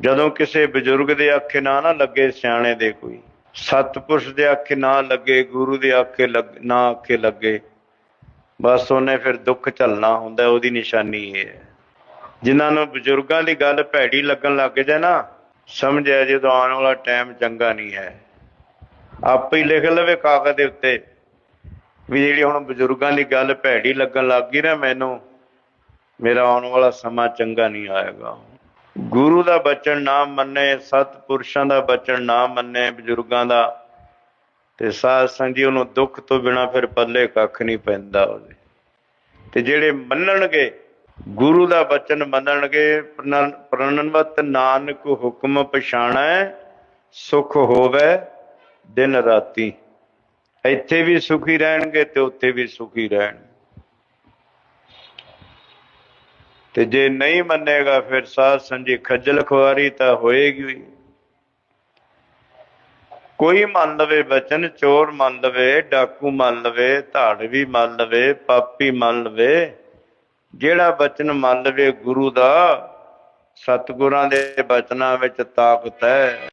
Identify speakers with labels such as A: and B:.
A: ਜਦੋਂ ਕਿਸੇ ਬਜ਼ੁਰਗ ਦੇ ਆਖੇ ਨਾ ਨਾ ਲੱਗੇ ਸਿਆਣੇ ਦੇ ਕੋਈ, ਸਤਪੁਰਸ਼ ਦੇ ਆਖੇ ਨਾ ਲੱਗੇ, ਗੁਰੂ ਦੇ ਆਖੇ ਨਾ ਆਖੇ ਲੱਗੇ, ਬਸ ਉਹਨੇ ਫਿਰ ਦੁੱਖ ਝੱਲਣਾ ਹੁੰਦਾ, ਉਹਦੀ ਨਿਸ਼ਾਨੀ ਇਹ ਹੈ। ਜਿਨ੍ਹਾਂ ਨੂੰ ਬਜ਼ੁਰਗਾਂ ਦੀ ਗੱਲ ਭੈੜੀ ਲੱਗਣ ਲੱਗ ਜਾਏ ਨਾ, ਸਮਝਿਆ ਜਦੋਂ ਆਉਣ ਵਾਲਾ ਟਾਈਮ ਚੰਗਾ ਨਹੀਂ ਹੈ। ਆਪੇ ਹੀ ਲਿਖ ਲਵੇ ਕਾਗਜ਼ ਦੇ ਉੱਤੇ ਵੀ ਜਿਹੜੀ ਹੁਣ ਬਜ਼ੁਰਗਾਂ ਦੀ ਗੱਲ ਭੈੜੀ ਲੱਗਣ ਲੱਗ ਗਈ ਨਾ ਮੈਨੂੰ, ਮੇਰਾ ਆਉਣ ਵਾਲਾ ਸਮਾਂ ਚੰਗਾ ਨਹੀਂ ਆਏਗਾ। ਗੁਰੂ ਦਾ ਬਚਨ ਨਾ ਮੰਨੇ, ਸਤਪੁਰਸ਼ਾਂ ਦਾ ਬਚਨ ਨਾ ਮੰਨੇ, ਬਜ਼ੁਰਗਾਂ ਦਾ, ਤੇ ਸਾਧ ਸੰਗ ਜੀ ਉਹਨੂੰ ਦੁੱਖ ਤੋਂ ਬਿਨਾ ਫਿਰ ਪੱਲੇ ਕੱਖ ਨਹੀਂ ਪੈਂਦਾ ਉਹਦੇ। ਤੇ ਜਿਹੜੇ ਮੰਨਣਗੇ, ਗੁਰੂ ਦਾ ਬਚਨ ਮੰਨਣਗੇ ਪ੍ਰਣ- ਪ੍ਰਣਵਤ ਨਾਨਕ ਹੁਕਮ ਪਛਾਣੈ, ਸੁਖ ਹੋਵੇ ਦਿਨ ਰਾਤੀ। ਇੱਥੇ ਵੀ ਸੁਖੀ ਰਹਿਣਗੇ ਤੇ ਉੱਥੇ ਵੀ ਸੁਖੀ ਰਹਿਣਗੇ। ਤੇ ਜੇ ਨਹੀਂ ਮੰਨੇਗਾ ਫਿਰ ਸਾਧ ਸੰਜੀ ਖੱਜਲ ਖੁਆਰੀ ਤਾਂ ਹੋਏਗੀ ਕੋਈ ਮੰਨ ਲਵੇ ਬਚਨ, ਚੋਰ ਮੰਨ ਲਵੇ, ਡਾਕੂ ਮੰਨ ਲਵੇ, ਧਾੜ ਵੀ ਮੰਨ ਲਵੇ, ਪਾਪੀ ਮੰਨ ਲਵੇ, ਜਿਹੜਾ ਬਚਨ ਮੰਨ ਲਵੇ ਗੁਰੂ ਦਾ, ਸਤਿਗੁਰਾਂ ਦੇ ਬਚਨਾਂ ਵਿੱਚ ਤਾਕਤ ਹੈ।